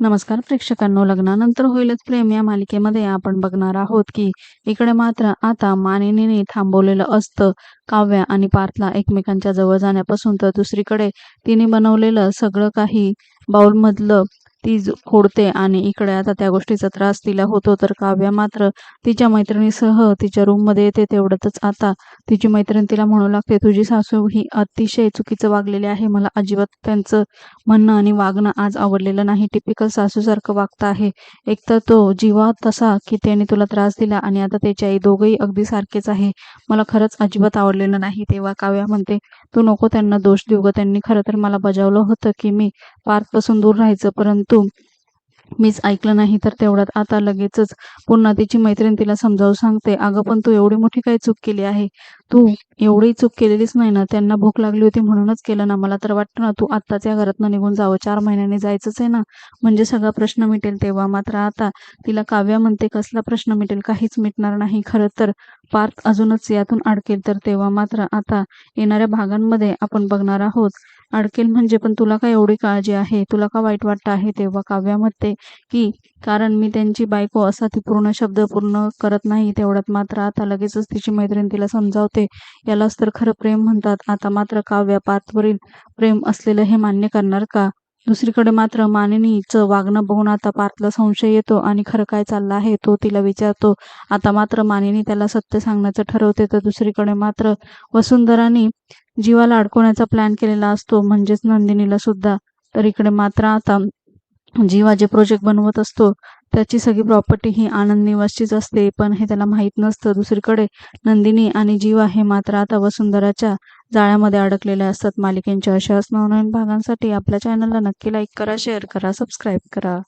नमस्कार प्रेक्षकांनो लग्नानंतर होईलच प्रेम या मालिकेमध्ये आपण बघणार आहोत की इकडे मात्र आता मानिनीने थांबवलेलं असतं. काव्या आणि पार्थला एकमेकांच्या जवळ जाण्यापासून तर दुसरीकडे तिने बनवलेलं सगळं काही बाउलमधलं ती खोडते फोडते आणि इकडे आता त्या गोष्टीचा त्रास तिला होतो तर काव्या मात्र तिच्या मैत्रिणीसह तिच्या रूममध्ये येते तेवढ्यातच आता. तिची मैत्रीण तिला म्हणू लागते तुझी सासू ही अतिशय चुकीचं वागलेली आहे. मला अजिबात त्यांचं म्हणणं आणि वागणं आज आवडलेलं नाही. टिपिकल सासूसारखं वागतं आहे. एक तर तो जीवा तसा की त्याने तुला त्रास दिला आणि आता त्याची आई दोघंही अगदी सारखेच आहे. मला खरंच अजिबात आवडलेलं नाही. तेव्हा काव्या म्हणते तू नको त्यांना दोष देऊ ग. त्यांनी खरं तर मला बजावलं होतं की मी पार्थपासून दूर राहायचं परंतु मीच ऐकलं नाही तर तेवढ्यात आता लगेचच पुन्हा तिची मैत्रीण तिला समजावून सांगते. अगं पण तू एवढी मोठी काय चूक केली आहे? तू एवढी चूक केलेलीच नाही ना. त्यांना भूक लागली होती म्हणूनच केलं ना. मला तर वाटतं ना तू आत्ताच या घरातनं निघून जावं. चार महिन्यांनी जायचंच आहे ना. म्हणजे सगळा प्रश्न मिटेल तेव्हा. मात्र आता तिला काव्या म्हणते कसला प्रश्न मिटेल? काहीच मिटणार नाही. खरं तर पार्थ अजूनच यातून अडकेल तर तेव्हा मात्र आता येणाऱ्या भागांमध्ये आपण बघणार आहोत. अडकेल म्हणजे पण तुला काय एवढी काळजी आहे? तुला का वाईट वाटतं आहे तेव्हा काव्या म्हणते की कारण मी त्यांची बायको असा ती पूर्ण शब्द पूर्ण करत नाही तेवढ्यात मात्र आता लगेचच तिची मैत्रीण तिला समजावते. यालाच तर खरं प्रेम म्हणतात. आता मात्र काव्या पार्थवरील प्रेम असलेलं हे मान्य करणार का? दुसरीकडे मात्र मानिनीचं वागणं बघून आता पार्थला संशय येतो आणि खरं काय चाललं आहे तो तिला विचारतो. आता मात्र मानिनी त्याला सत्य सांगण्याचं ठरवते तर दुसरीकडे मात्र वसुंधरानी जीवाला अडकवण्याचा प्लॅन केलेला असतो म्हणजेच नंदिनीला सुद्धा. तर इकडे मात्र आता जीवा जे प्रोजेक्ट बनवत असतो त्याची सगळी प्रॉपर्टी ही आनंद निवासचीच असते पण हे त्याला माहीत नसतं. दुसरीकडे नंदिनी आणि जीवा हे मात्र आता वसुंधराच्या जाळ्यामध्ये अडकलेल्या असतात. मालिकेंच्या अशाच नवनवीन भागांसाठी आपल्या चॅनलला नक्की लाईक करा शेअर करा सबस्क्राईब करा.